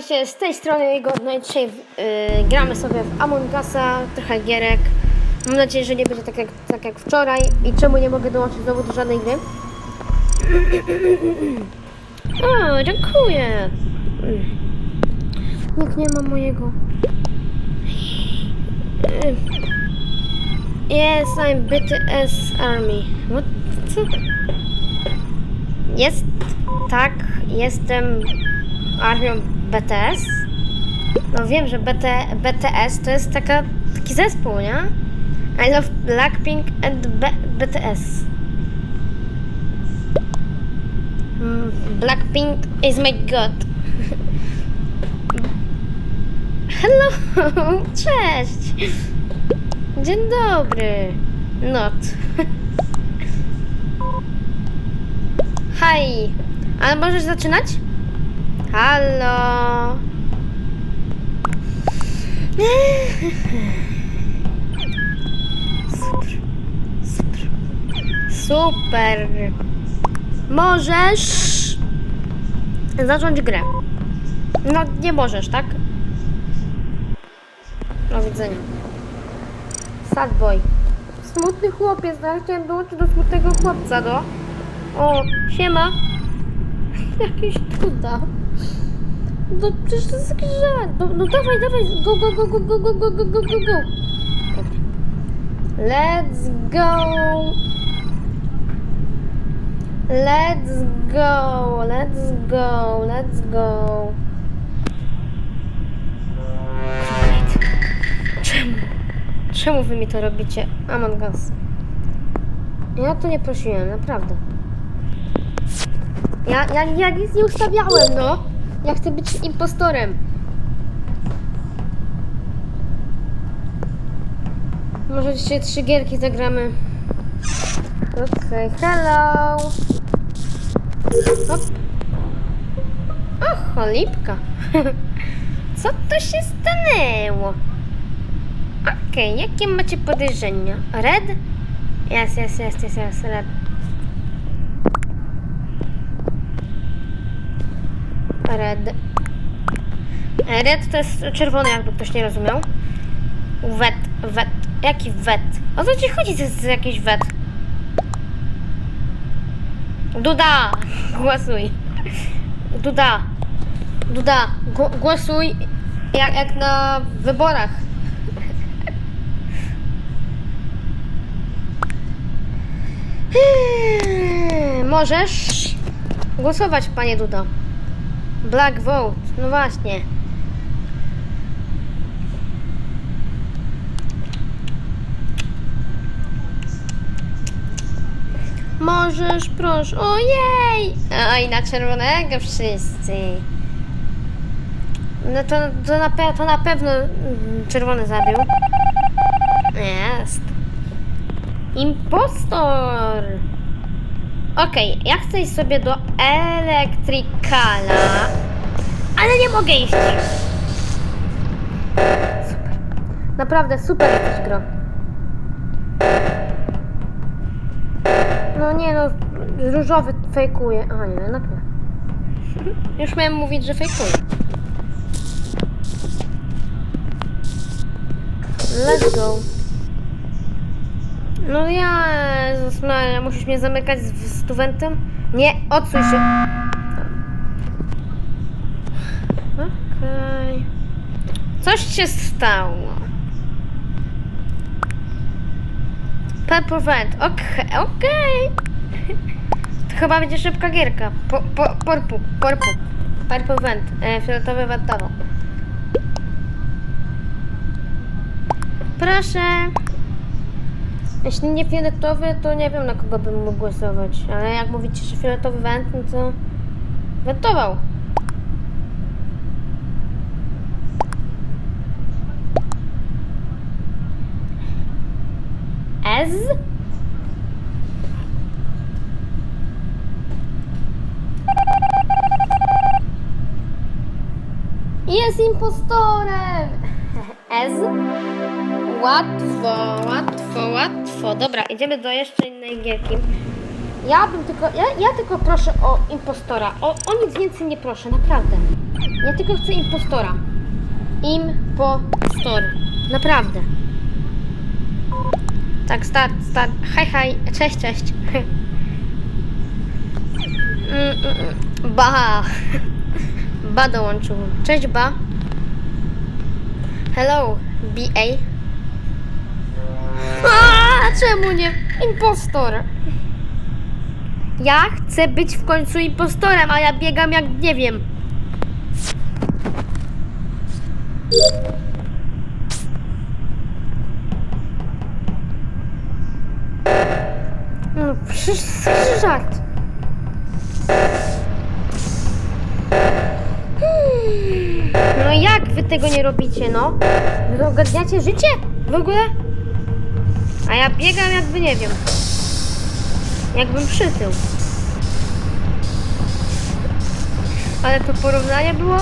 Z tej strony jego, no i dzisiaj y, gramy sobie w Among Usa, trochę gierek. Mam nadzieję, że nie będzie tak jak, tak jak wczoraj. I czemu nie mogę dołączyć znowu do żadnej gry? O, dziękuję. Nikt nie ma mojego. Yes, I'm BTS Army. What? Jest, tak, jestem armią BTS. No wiem, że BT, BTS to jest taka, taki zespół, nie? I love Blackpink and B, BTS. Mm, Blackpink is my god. Hello, cześć. Dzień dobry. Not. Hi. Ale możesz zaczynać? Halo. Super. Super. Super. Możesz zacząć grę. No, nie możesz, tak? Do widzenia. Sad boy. Smutny chłopiec, no ja chciałem dołączyć do smutnego chłopca, no. O, siema. Jakiś truda. No przecież to jest jakiś żart. No, no dawaj, dawaj, go, go, go, go, go, go, go, go, go, go, go. Let's go. Let's go, let's go, let's go. Czemu? Czemu wy mi to robicie? Among Us. Ja to nie prosiłem, naprawdę. Ja, ja, ja nic nie ustawiałem, no. Ja chcę być impostorem. Może dzisiaj trzy gierki zagramy. Okej, hello. Hop. O, cholipka. Co to się stanęło? Okej, jakie macie podejrzenia? Red? Jest, jest, jest, jest, jest, red. Red. Red to jest czerwony, jakby ktoś nie rozumiał. Wet, wet. Jaki wet? O co ci chodzi, to jest jakiś wet? Duda! Głosuj. Duda. Duda, gł- głosuj jak, jak na wyborach. Możesz głosować, panie Duda. Black vote, no właśnie. Możesz, proszę. Ojej! Oj, na czerwonego wszyscy. No to, to, na, pe- to na pewno mm, czerwony zabił. Jest. Impostor! Okej, ja chcę iść sobie do Electricala, ale nie mogę iść. Super. Naprawdę super jesteś gro. No nie no, różowy fejkuje. Aha nie, jednak nie. Już miałem mówić, że fejkuje. Let's go. No ja, Jezus Maria, musisz mnie zamykać z stuwentem? Nie, odsuń się. Okej. Coś się stało. Purple Vent, okej, okej. To chyba będzie szybka gierka. Po, po, purple, purple. Purple Vent, e, fioletowy wentowo. Proszę. Jeśli nie fioletowy, to nie wiem na kogo bym mógł głosować. Ale jak mówicie, że fioletowy went, no to wentował. Ez? Jest impostorem! Ez? Łatwo, łatwo, łatwo. Dobra, idziemy do jeszcze innej gierki. Ja bym tylko, ja, ja tylko proszę o impostora. O, o nic więcej nie proszę, naprawdę. Ja tylko chcę impostora. Impostor. Naprawdę. Tak, start, start. Hej, hej. Cześć, cześć. Mm, mm, mm. Ba. Ba dołączył. Cześć, Ba. Hello, BA. A, czemu nie? Impostor. Ja chcę być w końcu impostorem, a ja biegam jak nie wiem. No, przecież żart. Hmm. No jak wy tego nie robicie, no? Wy ogarniacie życie? W ogóle? Ja biegam jakby nie wiem. Jakbym przytył. Ale to porównanie było?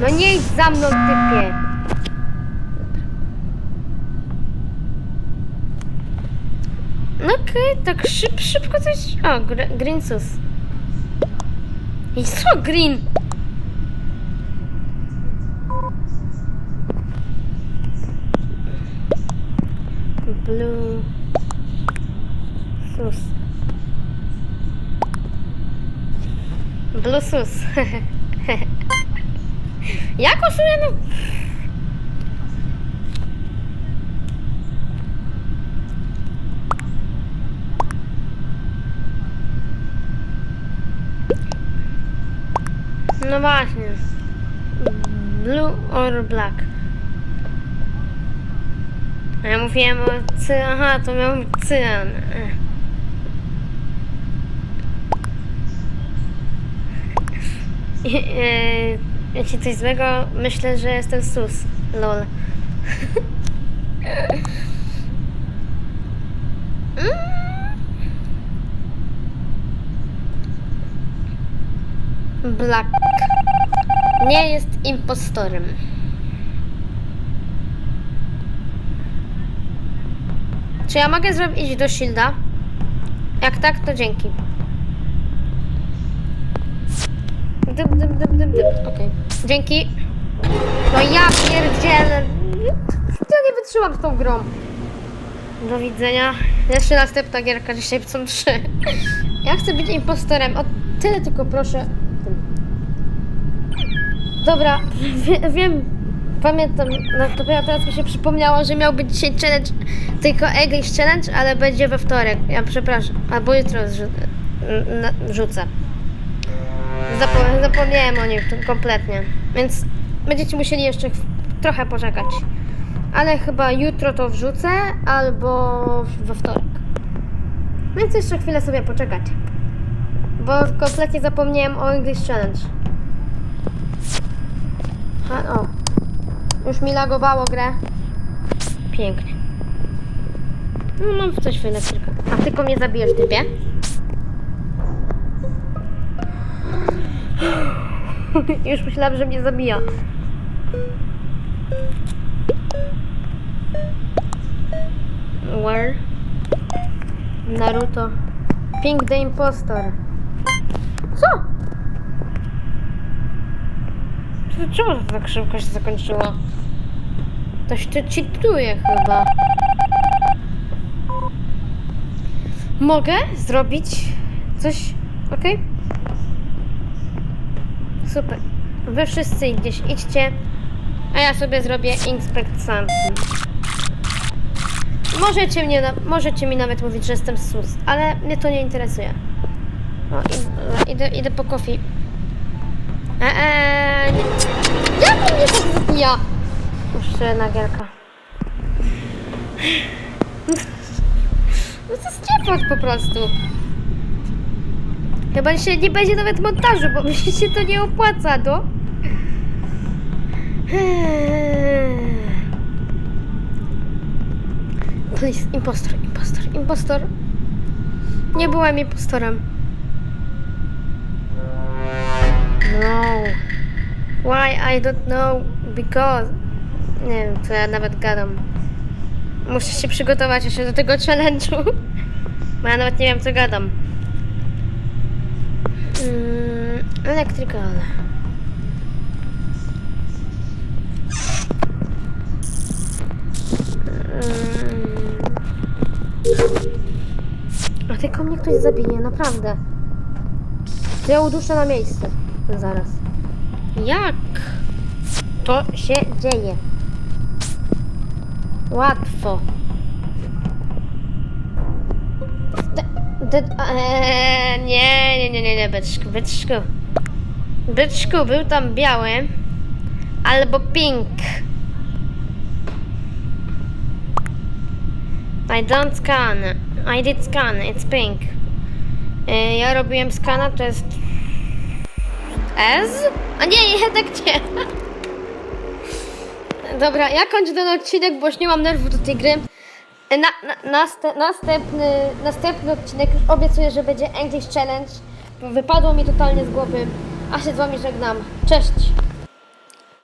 No nie idź za mną, typie. No okej, tak szyb, szybko coś... O, gr Green Sus. I co Green? Blue... Sus. Blue Sus. Jak oszuję, no... No właśnie. Blue or black. Ja mówiłem o cy... Aha, to miał być cyjan. Eee, Wiecie coś złego? Myślę, że jestem sus. Lol. Black nie jest impostorem. Czy ja mogę zrobić do Shielda? Jak tak, to dzięki. Dyb, dyb, dyb, dyb, dyb. Okej. Dzięki. No ja pierdzielę. Ja nie wytrzymam z tą grą. Do widzenia. Jeszcze następna gierka, dzisiaj są trzy. Ja chcę być impostorem. O tyle tylko proszę. Dobra, wie, wiem, pamiętam, no to ja teraz mi się przypomniało, że miał być dzisiaj challenge, tylko English challenge, ale będzie we wtorek. Ja przepraszam, albo jutro zrzu- wrzucę. Zapo- zapomniałem o nim kompletnie, więc będziecie musieli jeszcze trochę poczekać. Ale chyba jutro to wrzucę, albo we wtorek. Więc jeszcze chwilę sobie poczekać. Bo kompletnie zapomniałem o English Challenge. A, o. Już mi lagowało grę. Pięknie. No mam coś w elektryka. A tylko mnie zabijesz, typie? Już myślałam, że mnie zabija. Where? Naruto. Pink the Impostor. Co? To Czemu to tak szybko się zakończyło? Ktoś tu cheatuje chyba. Mogę zrobić coś? Ok? Super. Wy wszyscy gdzieś idźcie, a ja sobie zrobię inspect something. Możecie, mnie, możecie mi nawet mówić, że jestem sus, ale mnie to nie interesuje. O, id- idę, idę po kofi. Eee. Jak on mnie tak zabija? Jeszcze jedna gierka. No to jest po prostu. Chyba się nie będzie nawet montażu, bo mi się to nie opłaca, no. Please, impostor, impostor, impostor. Nie byłem impostorem. No. Why? I don't know. Because. Nie wiem, co ja nawet gadam. Muszę się przygotować jeszcze do tego challenge'u. Bo ja nawet nie wiem, co gadam. Electrical. A tylko mnie ktoś zabije, naprawdę. Ja uduszę na miejsce. Zaraz. Jak to się dzieje? Łatwo. De, de, eee, nie, nie, nie, nie, nie, byczku, byczku. Byczku, był tam biały albo pink. I don't scan. I did scan, it's pink. E, ja robiłem skana, to jest... S? A nie, jednak nie. Dobra, ja kończę ten odcinek, bo już nie mam nerwów do tej gry. E, Na, na, następny, następny odcinek obiecuję, że będzie English Challenge. Wypadło mi totalnie z głowy. A się z wami żegnam. Cześć!